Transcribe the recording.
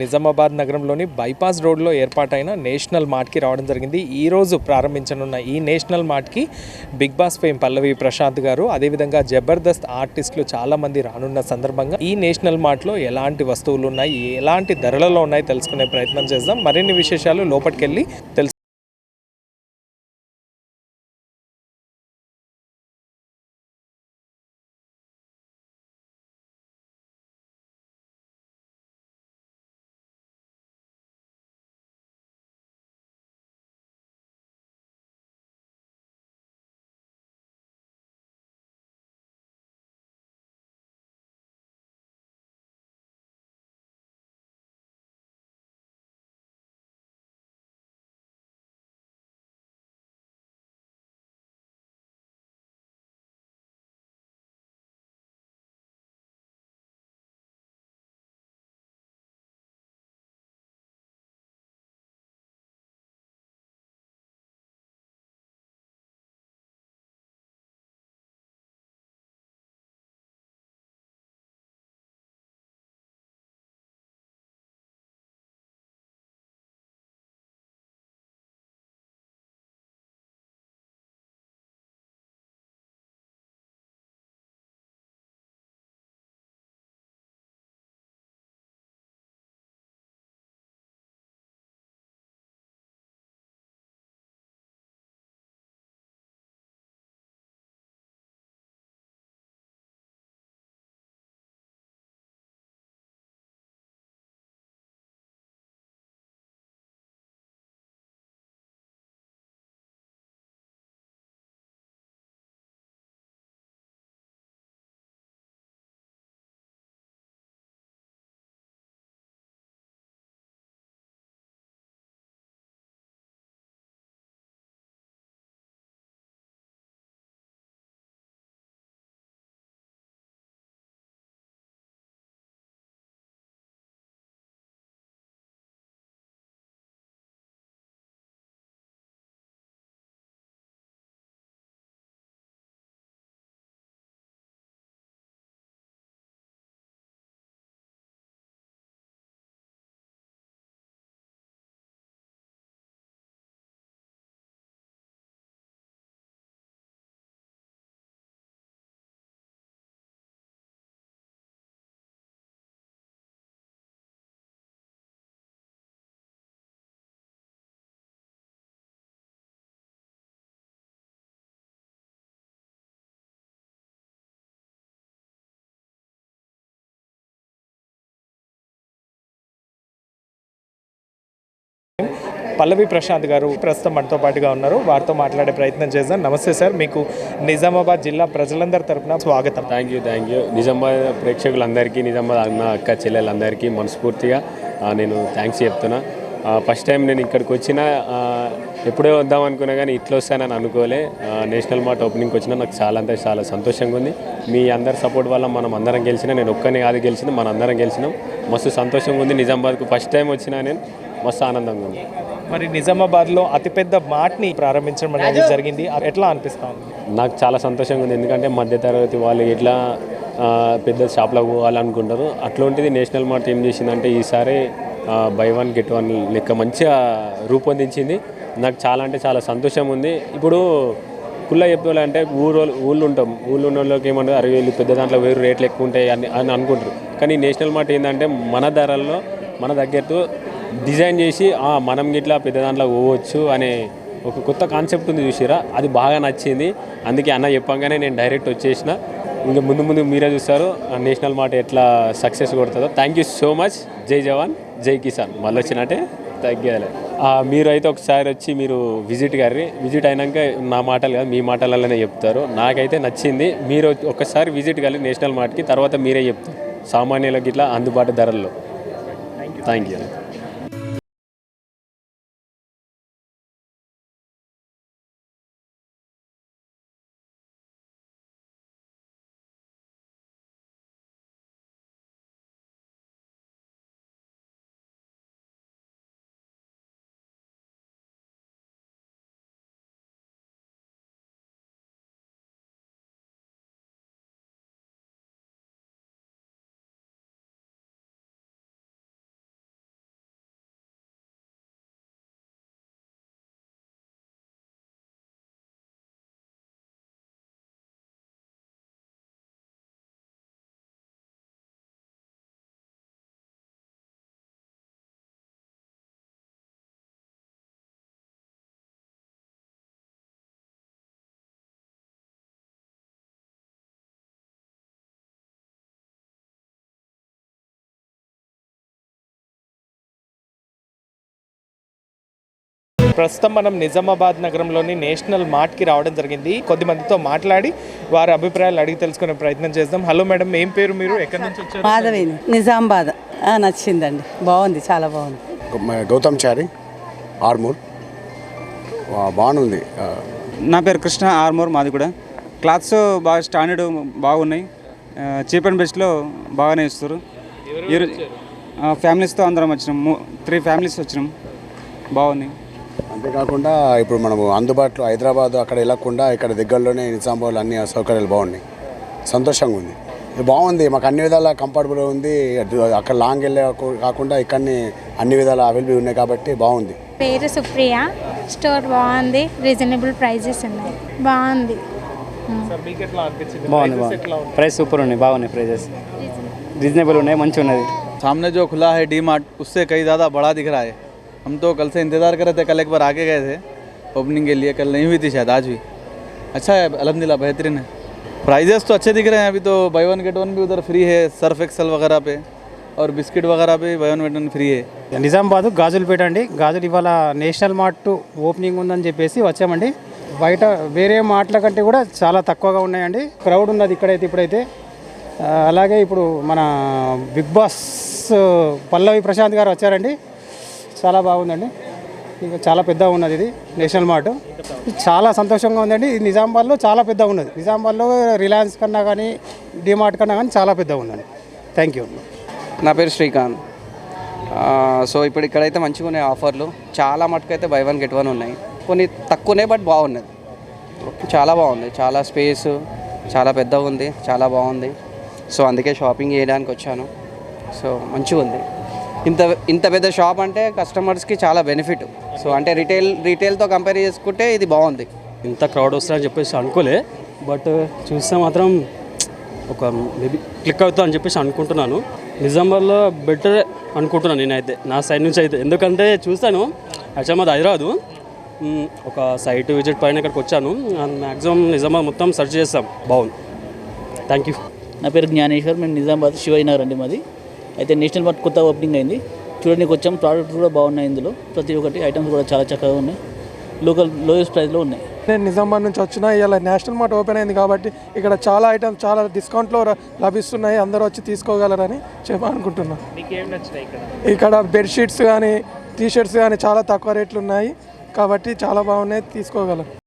నిజామాబాద్ నగరంలోని బైపాస్ రోడ్లో ఏర్పాటైన నేషనల్ మార్ట్కి రావడం జరిగింది. ఈ రోజు ప్రారంభించనున్న ఈ national మార్ట్కి big boss fame Pallavi Prashanth గారు అదేవిధంగా జబర్దస్త్ ఆర్టిస్టులు చాలామంది రానున్న సందర్భంగా ఈ నేషనల్ మార్ట్లో ఎలాంటి వస్తువులు ఉన్నాయి ఎలాంటి ధరలలో ఉన్నాయి తెలుసుకునే ప్రయత్నం చేద్దాం. మరిన్ని విశేషాలు లోపలికెళ్ళి తెలుసు పల్లవి ప్రశాంత్ గారు ప్రస్తుతం మనతో పాటుగా ఉన్నారు. వారితో మాట్లాడే ప్రయత్నం చేద్దాం. నమస్తే సార్ మీకు నిజామాబాద్ జిల్లా ప్రజలందరి తరఫున స్వాగతం. Thank you thank you. Nizamabad ప్రేక్షకులందరికీ నిజామాబాద్ అన్న అక్క చెల్లెలందరికీ మనస్ఫూర్తిగా నేను థ్యాంక్స్ చెప్తున్నా. ఫస్ట్ టైం నేను ఇక్కడికి వచ్చిన ఎప్పుడే ఎప్పుడో వద్దాం అనుకున్నా కానీ ఇట్లా వస్తానని అనుకోలే. నేషనల్ మార్ట్ ఓపెనింగ్కి వచ్చినా నాకు చాలా అంటే చాలా సంతోషంగా ఉంది. మీ అందరి సపోర్ట్ వల్ల మనం అందరం గెలిచినా నేను ఒక్కనే కాదు గెలిచిన మన అందరం గెలిచినాం. మస్తు సంతోషంగా ఉంది. నిజామాబాద్కు ఫస్ట్ టైం వచ్చినా నేను మస్తు ఆనందంగా ఉంది. మరి నిజామాబాద్లో అతిపెద్ద మార్ట్ని ప్రారంభించడం అనేది జరిగింది. అది ఎట్లా అనిపిస్తా ఉంది? నాకు చాలా సంతోషంగా ఉంది. ఎందుకంటే మధ్యతరగతి వాళ్ళు ఎట్లా పెద్ద షాప్లో పోవాలనుకుంటారు. అట్లాంటిది నేషనల్ మార్ట్ ఏం చేసిందంటే ఈసారి బై వన్ గెట్ వన్ లెక్క మంచిగా రూపొందించింది. నాకు చాలా అంటే చాలా సంతోషం ఉంది. ఇప్పుడు కుల్ల చెప్పాలంటే ఊరు ఊళ్ళు ఉంటాం. ఊళ్ళో ఉన్న వాళ్ళకి ఏమంటారు? అరవై వేలు పెద్ద దాంట్లో వేరు రేట్లు ఎక్కువ ఉంటాయి అని అని అనుకుంటారు. కానీ నేషనల్ మార్ట్ ఏంటంటే మన ధరల్లో మన దగ్గరతో డిజైన్ చేసి "ఆ, మనం గిట్లా పెద్ద దాంట్లో పోవచ్చు అనే ఒక కొత్త కాన్సెప్ట్ ఉంది చూసిరా అది బాగా నచ్చింది. అందుకే అన్న చెప్పంగానే నేను డైరెక్ట్ వచ్చేసిన. ఇంకా ముందు ముందు మీరే చూస్తారు ఆ నేషనల్ మార్ట్ ఎట్లా సక్సెస్ కొడుతుందో. థ్యాంక్ యూ సో మచ్ జై జవాన్ జై కిసాన్. మళ్ళీ వచ్చినట్టే తగ్గేయాలి మీరు అయితే ఒకసారి వచ్చి మీరు విజిట్ గారి విజిట్ అయినాక నా మాటలు కాదు మీ మాటలలోనే చెప్తారు. నాకైతే నచ్చింది. మీరు ఒకసారి విజిట్ కలిగి నేషనల్ మార్ట్కి తర్వాత మీరే చెప్తారు. సామాన్యులకి ఇట్లా అందుబాటు ధరల్లో. థ్యాంక్ యూ ప్రస్తుతం మనం నిజామాబాద్ నగరంలోని నేషనల్ మార్ట్కి రావడం జరిగింది. కొద్ది మందితో మాట్లాడి వారి అభిప్రాయాలు అడిగి తెలుసుకునే ప్రయత్నం చేద్దాం. హలో మేడం ఏం పేరు మీరు? ఎక్కడి నుంచి వచ్చారు? మాధవిని నిజామాబాద్. ఆ, నచ్చిందండి. బాగుంది చాలా బాగుంది. గౌతమ్ చారి ఆర్మూర్. వా- బాగుంది. నా పేరు కృష్ణ ఆర్మూర్ మాది కూడా. క్లాత్స్ బాగా స్టాండర్డ్ బాగున్నాయి. చీప్ అండ్ బెస్ట్లో బాగానే ఇస్తారు. ఫ్యామిలీస్తో అందరం వచ్చినాం. త్రీ ఫ్యామిలీస్ వచ్చినాం. బాగున్నాయి. అంతేకాకుండా ఇప్పుడు మనము అందుబాటులో హైదరాబాద్ అక్కడ వెళ్ళకుండా ఇక్కడ దగ్గరలోనే నిజామాబాద్ అన్ని సౌకర్యాలు బాగున్నాయి సంతోషంగా ఉంది ఇది బాగుంది మాకు అన్ని విధాలా కంఫర్టబుల్ ఉంది అటు- అక్కడ లాంగ్ వెళ్ళే కాకుండా ఇక్కడనే అన్ని విధాలు అవైలబుల్ ఉన్నాయి కాబట్టి బాగుంది పేరు సుప్రియ స్టోర్ బాగుంది రీజనబుల్ ప్రైజెస్ ఉన్నాయి బాగుంది సార్ మీకు ఎట్లా అనిపించింది బాగుంది Prices ఎట్లా బాగుంది ప్రైస్ సూపర్ ఉన్నాయి బాగున్నాయి ప్రైజెస్ రీజనబుల్ ఉన్నాయి మంచిగా ఉన్నది सामने जो खुला है डी मार्ट उससे कहीं ज़्यादा बड़ा दिख रहा है हम तो कल से इंतज़ार कर रहे थे कल एक बार आके गए थे ओपनिंग के लिए कल नहीं हुई थी शायद आज भी अच्छा है अलहमदिल्ला बेहतरीन है प्राइजेस तो अच्छे दिख रहे हैं अभी तो बाई वन गेट वन भी उधर फ्री है सर्फ एक्सल वगैरह पे और बिस्किट वगैरह पे buy one get one free है నిజామాబాద్ గాజులపేట అండి గాజులు ఇవాళ నేషనల్ మార్ట్ ఓపెనింగ్ ఉందని చెప్పేసి వచ్చామండి బయట వేరే మార్ట్ల కంటే కూడా చాలా తక్కువగా ఉన్నాయండి క్రౌడ్ ఉన్నది ఇక్కడైతే ఇప్పుడైతే ఆ, అలాగే ఇప్పుడు మన బిగ్ బాస్ పల్లవి ప్రశాంత్ గారు వచ్చారండి చాలా బాగుందండి. ఇంకా చాలా పెద్దగా ఉన్నది ఇది నేషనల్ మార్ట్. చాలా సంతోషంగా ఉందండి. ఇది నిజామాబాద్లో చాలా పెద్దగా ఉన్నది. నిజామాబాద్లో రిలయన్స్ కన్నా కానీ డిమార్ట్ కన్నా కానీ చాలా పెద్దగా ఉందండి. థ్యాంక్ యూ నా పేరు శ్రీకాంత్. సో ఇప్పుడు ఇక్కడైతే మంచిగా ఉన్నాయి ఆఫర్లు. చాలా మటుకు అయితే బై వన్ గెట్ వన్ ఉన్నాయి. కొన్ని తక్కువనే బట్ బాగున్నది. చాలా బాగుంది. చాలా స్పేస్ చాలా పెద్దగా ఉంది. చాలా బాగుంది. సో అందుకే షాపింగ్ చేయడానికి వచ్చాను. సో మంచిగా ఉంది. ఇంత ఇంత పెద్ద షాప్ అంటే కస్టమర్స్కి చాలా బెనిఫిట్. సో అంటే రిటైల్ రీటైల్తో కంపేర్ చేసుకుంటే ఇది బాగుంది. ఇంత క్రౌడ్ వస్తుందని చెప్పేసి అనుకోలే. బట్ చూస్తే మాత్రం ఒక మేబీ క్లిక్ అవుతా అని చెప్పేసి అనుకుంటున్నాను. నిజామాబాద్లో బెటర్ అనుకుంటున్నాను నేనైతే నా సైడ్ నుంచి అయితే. ఎందుకంటే చూస్తాను యాక్చువల్ మాది హైదరాబాదు. ఒక సైట్ విజిట్ పైన ఇక్కడికి వచ్చాను. మ్యాక్సిమం నిజామాబాద్ మొత్తం సెర్చ్ చేస్తాం. బాగుంది. థ్యాంక్ యూ నా పేరు జ్ఞానేశ్వర్ మేము నిజామాబాద్ నగర్ అండి మాది. అయితే నేషనల్ మార్ట్ కొత్త ఓపెనింగ్ అయింది. చూడడానికి వచ్చాం. ప్రోడక్ట్స్ కూడా బాగున్నాయి ఇందులో. ప్రతి ఒక్కటి ఐటమ్స్ కూడా చాలా చక్కగా ఉన్నాయి. లోకల్ లోయెస్ట్ ప్రైస్లో ఉన్నాయి. నేను నిజామాబాద్ నుంచి వచ్చిన ఇలా నేషనల్ మార్ట్ ఓపెన్ అయింది కాబట్టి ఇక్కడ చాలా ఐటమ్స్ చాలా డిస్కౌంట్లో లభిస్తున్నాయి. అందరూ వచ్చి తీసుకోగలరని చెప్పాలనుకుంటున్నాను ఇక్కడ? ఇక్కడ బెడ్షీట్స్ కానీ టీ షర్ట్స్ కానీ చాలా తక్కువ రేట్లు ఉన్నాయి కాబట్టి చాలా బాగున్నాయి. తీసుకోగలరు